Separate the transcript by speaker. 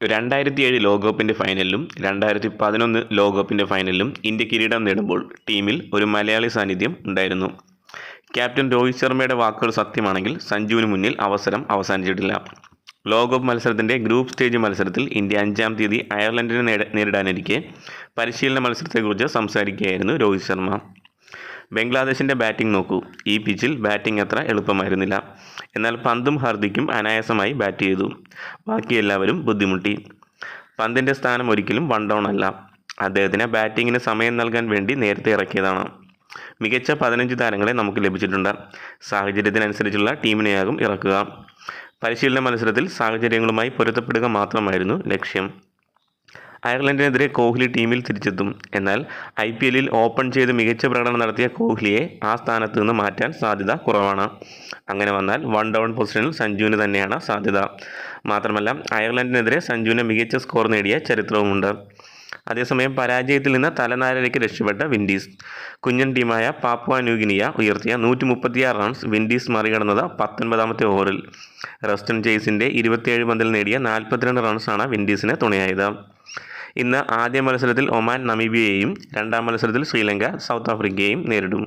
Speaker 1: രണ്ടായിരത്തി ഏഴ് ലോകകപ്പിന്റെ ഫൈനലിലും രണ്ടായിരത്തി പതിനൊന്ന് ലോകകപ്പിന്റെ ഫൈനലിലും ഇന്ത്യ കിരീടം നേടുമ്പോൾ ടീമിൽ ഒരു മലയാളി സാന്നിധ്യം ഉണ്ടായിരുന്നു. ക്യാപ്റ്റൻ രോഹിത് ശർമ്മയുടെ വാക്കുകൾ സത്യമാണെങ്കിൽ സഞ്ജുവിന് മുന്നിൽ അവസരം അവസാനിച്ചിട്ടില്ല. ലോകകപ്പ് മത്സരത്തിന്റെ ഗ്രൂപ്പ് സ്റ്റേജ് മത്സരത്തിൽ ഇന്ത്യ അഞ്ചാം തീയതി അയർലൻഡിനെ നേരിടാനിരിക്കെ പരിശീലന മത്സരത്തെക്കുറിച്ച് സംസാരിക്കുകയായിരുന്നു രോഹിത് ശർമ്മ. ബംഗ്ലാദേശിന്റെ ബാറ്റിംഗ് നോക്കൂ. ഈ പിച്ചിൽ ബാറ്റിംഗ് അത്ര എളുപ്പമായിരുന്നില്ല. എന്നാൽ പന്തും ഹർദിക്കും അനായാസമായി ബാറ്റ് ചെയ്തു. ബാക്കി എല്ലാവരും ബുദ്ധിമുട്ടി. പന്തിന്റെ സ്ഥാനം ഒരിക്കലും വൺ ഡൗൺ അല്ല. അദ്ദേഹത്തിന് ബാറ്റിങ്ങിന് സമയം നൽകാൻ വേണ്ടി നേരത്തെ ഇറക്കിയതാണ്. മികച്ച പതിനഞ്ച് താരങ്ങളെ നമുക്ക് ലഭിച്ചിട്ടുണ്ട്. സാഹചര്യത്തിനനുസരിച്ചുള്ള ടീമിനെയാകും ഇറക്കുക. പരിശീലന മത്സരത്തിൽ സാഹചര്യങ്ങളുമായി പൊരുത്തപ്പെടുക മാത്രമായിരുന്നു ലക്ഷ്യം. അയർലൻഡിനെതിരെ കോഹ്ലി ടീമിൽ തിരിച്ചെത്തും. എന്നാൽ ഐ പി എല്ലിൽ ഓപ്പൺ ചെയ്ത് മികച്ച പ്രകടനം നടത്തിയ കോഹ്ലിയെ ആ സ്ഥാനത്ത് നിന്ന് മാറ്റാൻ സാധ്യത കുറവാണ്. അങ്ങനെ വന്നാൽ വൺ ഡൗൺ പൊസിഷനിൽ സഞ്ജുവിന് തന്നെയാണ് സാധ്യത. മാത്രമല്ല അയർലൻഡിനെതിരെ സഞ്ജുവിന് മികച്ച സ്കോർ നേടിയ ചരിത്രവുമുണ്ട്. അതേസമയം പരാജയത്തിൽ നിന്ന് തലനാരിലേക്ക് രക്ഷപ്പെട്ട വിൻഡീസ്. കുഞ്ഞൻ ടീമായ പാപ്പുവ ന്യൂഗിനിയ ഉയർത്തിയ നൂറ്റി മുപ്പത്തിയാറ് റൺസ് വിൻഡീസ് മറികടന്നത് പത്തൊൻപതാമത്തെ ഓവറിൽ. റസ്റ്റൺ ചേസിന്റെ ഇരുപത്തിയേഴ് പന്തിൽ നേടിയ നാൽപ്പത്തിരണ്ട് റൺസാണ് വിൻഡീസിന് തുണയായത്. ഇന്ന് ആദ്യ മത്സരത്തിൽ ഒമാൻ നമീബിയയെയും രണ്ടാം മത്സരത്തിൽ ശ്രീലങ്ക സൗത്ത് ആഫ്രിക്കയെയും നേരിടും.